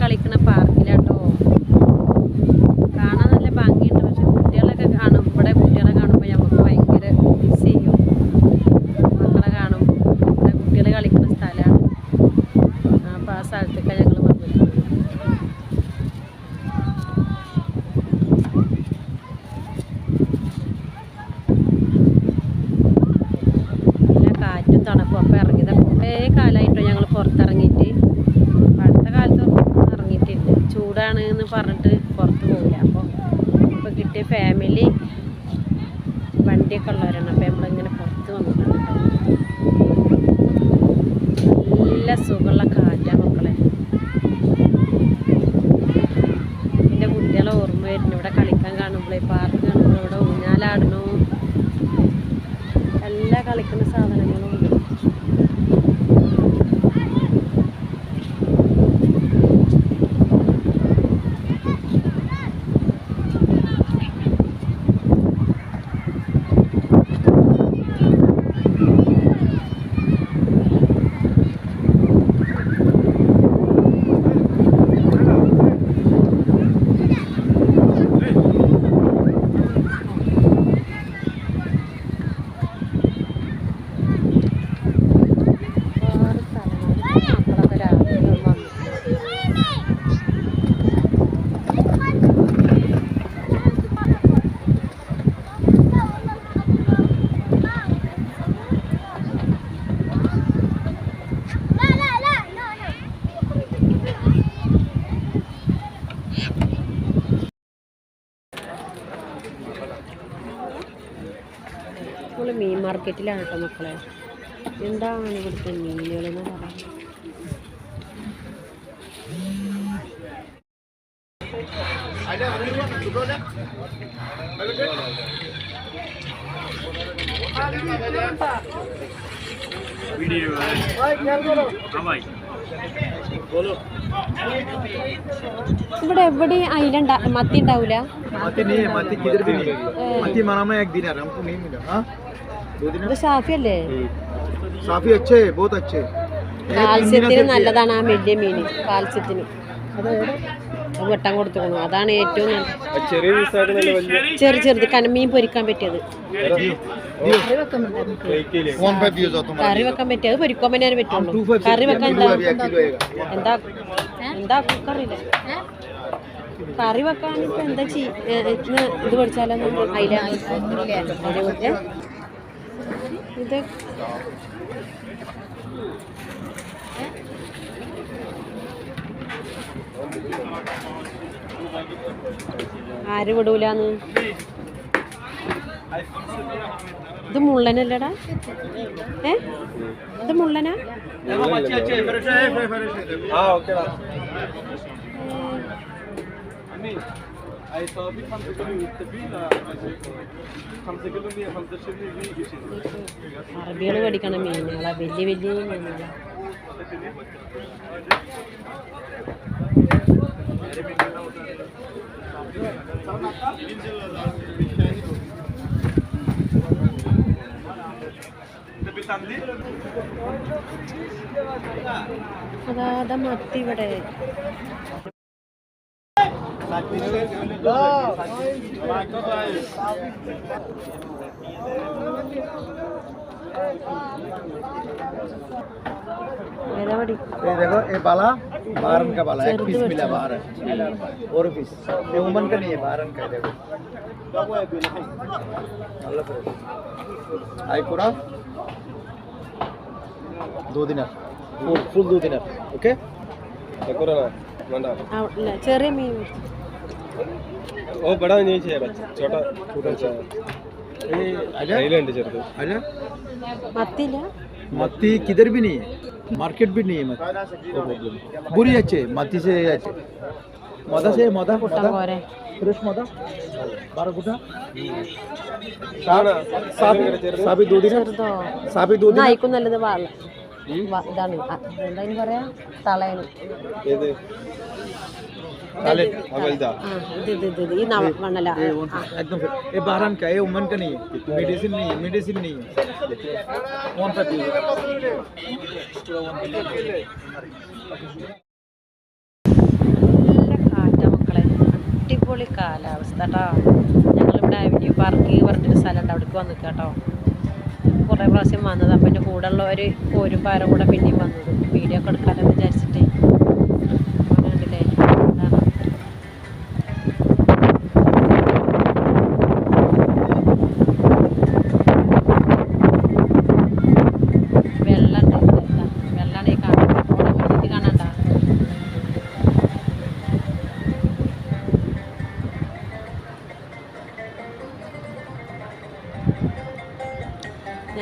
കളിക്കുന്ന പാർക്കിലാട്ടോ. കാണാൻ നല്ല ഭംഗിയുണ്ട്. പക്ഷെ കുട്ടികളൊക്കെ കാണും. ഇവിടെ കുട്ടികളെ കാണുമ്പോൾ നമുക്ക് ഭയങ്കര മിസ് ചെയ്യും. മക്കളെ കാണും. ഇവിടെ കുട്ടികൾ കളിക്കുന്ന സ്ഥലമാണ് അപ്പോൾ ആ സ്ഥലത്തേക്കാണ് ഞങ്ങൾ വന്നിട്ടുള്ളത്. കാറ്റും തണുപ്പും. അപ്പോൾ ഇറങ്ങിയത് കുറേ കാലമായിട്ടോ ഞങ്ങൾ പുറത്തിറങ്ങിയിട്ട്. ചൂടാണ് എന്ന് പറഞ്ഞിട്ട് പുറത്ത് പോകില്ല അപ്പോൾ ഇപ്പോൾ കിട്ടിയ ഫാമിലി വണ്ടിയൊക്കെ ഉള്ളവരാണ്. അപ്പോൾ നമ്മളിങ്ങനെ പുറത്ത് വന്നിട്ടുണ്ട് നല്ല സുഖമുള്ള കാറ്റാണ് മക്കളെ എന്റെ കുട്ടികളെ ഓർമ്മ വരുന്നു ഇവിടെ കളിക്കാൻ കാണുമ്പോഴേ പാർക്ക് കാണുമ്പോൾ ഇവിടെ ഊഞ്ഞാലാടണു എല്ലാ കളിക്കുന്ന സാധനങ്ങളും ഉണ്ട് ഒരുപാട് സ്ഥലങ്ങൾ മക്കളൊക്കെ രാവിലെ വന്നു നമ്മൾ മീൻ മാർക്കറ്റിലാണ് കേട്ടോ മക്കളെ. എന്താണ് ഇവിടുത്തെ മീനുകളെന്ന് പറയുന്നത് ഇവിടെ എവിടെ അയില മത്തി ഉണ്ടാവൂല? മത്തി മത്തി മത്തി മറാമ ദിനാ നമുക്ക് മീൻ. ഇല്ല ആ? ഇത് ഷാഫി അല്ലേ ഷാഫി അച്ഛേ ബോത്ത് അച്ഛേ. കാൽസ്യത്തിന് നല്ലതാണ് ആ വലിയ മീൻ കാൽസ്യത്തിന്. വെട്ടം കൊടുത്തുക്കണം അതാണ് ഏറ്റവും ചെറു ചെറുത് കനമീൻ പൊരിക്കാൻ പറ്റിയത്. കറി വെക്കാൻ പറ്റിയ അത് പൊരിക്കാൻ പറ്റാൻ പറ്റുള്ളൂ. കറി വെക്കാൻ എന്താ എന്താ കുക്കറില്ല കറി വെക്കാൻ ഇപ്പൊ എന്താ ചെയ്യ ഇത് പഠിച്ചാലും അയില. അതിനെ കുറിച്ച് ഇത് ആര് വിടൂലാന്ന്? ഇത് മുള്ളനല്ലടാ. ഏ? ഇത് മുള്ളനാ? Ay sabit Hamza Gül'ü yüktebiyle Hamza Gül'ün diye Hamza Şevli'yi iyi geçirdi. അറബികൾ പഠിക്കണ മീനുകളാ വലിയ വലിയ മീനുകളാ അതാ മത്തി ഇവിടെ ये देखो ये बाला बारन का बाला एक चरदू पीस मिला अच्छा। बाहर है और पीस ये उमन का नहीं है बारन का है देखो आई पूरा दो दिनर फुल फुल दो दिनर ओके ആ, ഇല്ല, ചെറിയ മീൻ ഓ ബടാ नहीं चाहिए बच्चा छोटा छोटा सा आजा आइलैंड ചെറുത് आजा മത്തിയില്ല मत्ती किधर भी नहीं है मार्केट भी नहीं है मत्ती बुरी अच्छे मत्ती से अच्छे मदा से मदा കൂട്ടാൻ मदा പോരെ फ्रेश मदा बारह गुटा साबी साबी दो दिन ചെറുതോ साबी दो दिन നായിക്കും നല്ലത് വാള വ- ഇതാണ് ആ, എന്താ ഇതിന് പറയാ തളയാണ് ഏത് काले ആ വലുതാ ആ ഇത് ഇത് ഇത് ഇത്. ഈ നവ മണ്ണല ये वो- एकदम फिर ये बारह का है ये उमन का नहीं है मेडिसिन नहीं है मेडिसिन नहीं है वन पर അടിപൊളി കാലാവസ്ഥ കേട്ടോ ഞങ്ങളിവിടെ അവന്യൂ പാർക്ക് പറഞ്ഞിട്ടൊരു സ്ഥലമുണ്ട് അവിടേക്ക് വന്നു കേട്ടോ കുറേ പ്രാവശ്യം വന്നത് അപ്പം എൻ്റെ കൂടെ ഉള്ളവർ പോരുമ്പോൾ ആരും കൂടെ പിന്നെയും വന്നത് വീഡിയോ ഒക്കെ എടുക്കാമെന്ന് വിചാരിച്ചിട്ടേ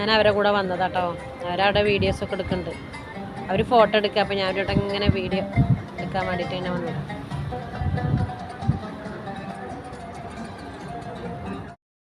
ഞാൻ അവരെ കൂടെ വന്നതാട്ടോ. അവരവിടെ വീഡിയോസൊക്കെ എടുക്കുന്നുണ്ട്. അവർ ഫോട്ടോ എടുക്കുക. അപ്പോൾ ഞാൻ അവരോട് ഇങ്ങനെ വീഡിയോ എടുക്കാൻ വേണ്ടിയിട്ട് തന്നെ വന്നത്.